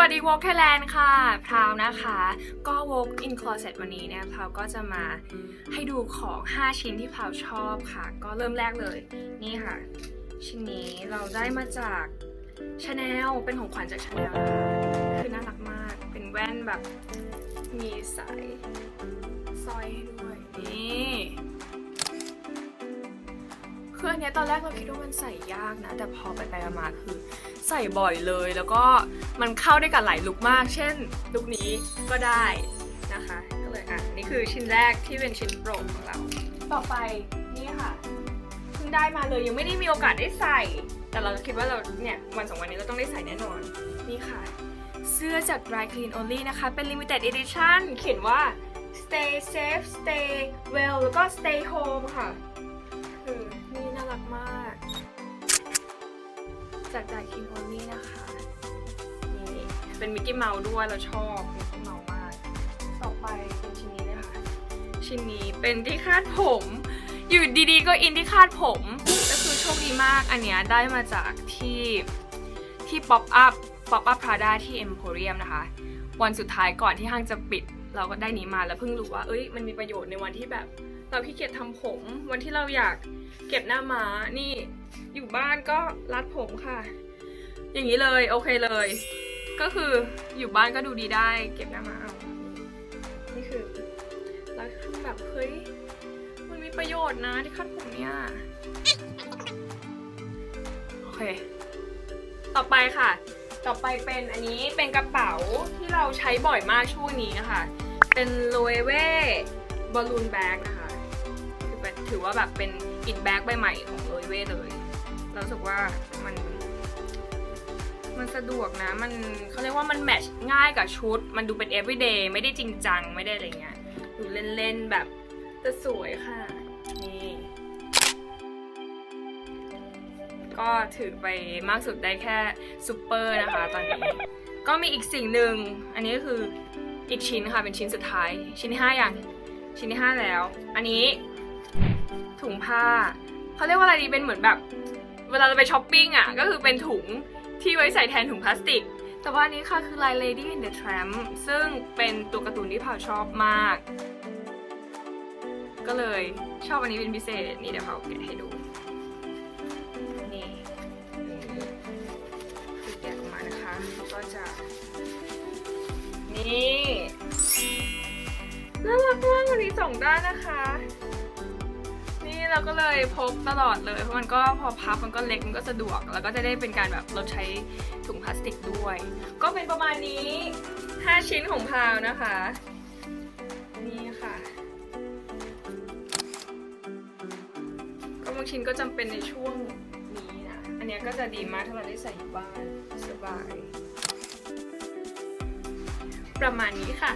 วัสดี Walk Thailand ค่ะพราวนะคะ ก็ Walk in Closet วันนี้เนี่ยพราวก็จะมาให้ดูของ 5 ชิ้นที่พราวชอบค่ะ ก็เริ่มแรกเลย นี่ค่ะ ชิ้นนี้เราได้มาจากชาแนลเป็นของขวัญจากชาแนลนะคะคือน่ารักมาก เป็นแว่นแบบมีสายสร้อยให้ด้วย นี่ คืออันเนี้ยตอนแรกเราคิดว่ามันใส่ยากนะ แต่พอไปไปมาคือ ใส่บ่อยเลย แล้วก็มันเข้าได้กับหลายลุคมาก เช่นลุคนี้ก็ได้นะคะ ก็เลยอะนี่คือชิ้นแรกที่เป็นชิ้นโปรดของเรา ต่อไปนี่ค่ะเพิ่งได้มาเลยยังไม่ได้มีโอกาสได้ใส่ แต่เราคิดว่าเราเนี่ยวันสองวันนี้เราต้องได้ใส่แน่นอน นี่ค่ะ เสื้อจาก Dry Clean Only นะคะ เป็น Limited Edition เขียนว่า Stay Safe Stay Well แล้วก็ Stay Home ค่ะ จาก Dry Clean Only นะคะนี่เป็นมิกกี้เมาส์ด้วยเราชอบมิกกี้เมาส์มาก ต่อไปเป็นชิ้นนี้เลยค่ะ ชิ้นนี้เป็นที่คาดผม อยู่ดีๆ ก็อินที่คาดผมก็คือโชคดีมากอันเนี้ยได้มาจากที่ที่ Pop Up Pop Up Prada ที่ Emporium นะคะ วันสุดท้ายก่อนที่ห้างจะปิด เราก็ได้นี้มาแล้วเพิ่งรู้ว่า เอ้ยมันมีประโยชน์ในวันที่แบบ เราขี้เกียจทำผม วันที่เราอยากเก็บหน้าม้านี่อยู่บ้านก็รัดผมค่ะ อย่างนี้เลยโอเคเลย ก็คืออยู่บ้านก็ดูดีได้ เก็บหน้าม้าเอานี่คือแล้วคือแบบเฮ้ยมันมีประโยชน์นะที่คัดผมเนี่ยโอเค ต่อไปค่ะ ต่อไปเป็นอันนี้เป็นกระเป๋าที่เราใช้บ่อยมากช่วงนี้นะคะ เป็น l o e w e b a l l o o n Bag นะคะ ถือว่าแบบเป็นอินแบ็กใบใหม่ของ l o e w e เลย เรารู้สึกว่ามัน มันสะดวกนะ มันเขาเรียกว่ามันแมทช์ง่ายกับชุด มันดูเป็น everyday ไม่ได้จริงจัง ไม่ได้อะไรเงี้ยดูเล่นๆแบบแต่สวยค่ะ นี่ ก็ถือไปมากสุดได้แค่ซูเปอร์นะคะตอนนี้ ก็มีอีกสิ่งหนึ่ง อันนี้ก็คืออีกชิ้นค่ะ เป็นชิ้นสุดท้าย ชิ้นที่ห้าอย่างชิ้นที่ห้าแล้ว อันนี้ ถุงผ้าเขาเรียกว่าอะไรดีเป็นเหมือนแบบ เวลาเราไปช้อปปิ้งอะก็คือเป็นถุงที่ไว้ใส่แทนถุงพลาสติก แต่ว่าอันนี้ค่ะคือลาย Lady in the Tramp ซึ่งเป็นตัวการ์ตูนที่พาชอบมาก ก็เลยชอบอันนี้เป็นพิเศษนี่เดี๋ยวพาแกะให้ดูนี่คือแกะออกมานะคะก็จะนี่น่ารักมากวันนี้สองด้านนะคะ เราก็เลยพกตลอดเลย เพราะมันก็พอพับมันก็เล็กมันก็สะดวก แล้วก็จะได้เป็นการแบบลดใช้ถุงพลาสติกด้วย ก็เป็นประมาณนี้ 5 ชิ้นของพาวนะคะ นี่ค่ะก็บางชิ้นก็จำเป็นในช่วงนี้นะ อันนี้ก็จะดีมากถ้าเราได้ใส่อยู่บ้านสบาย ประมาณนี้ค่ะ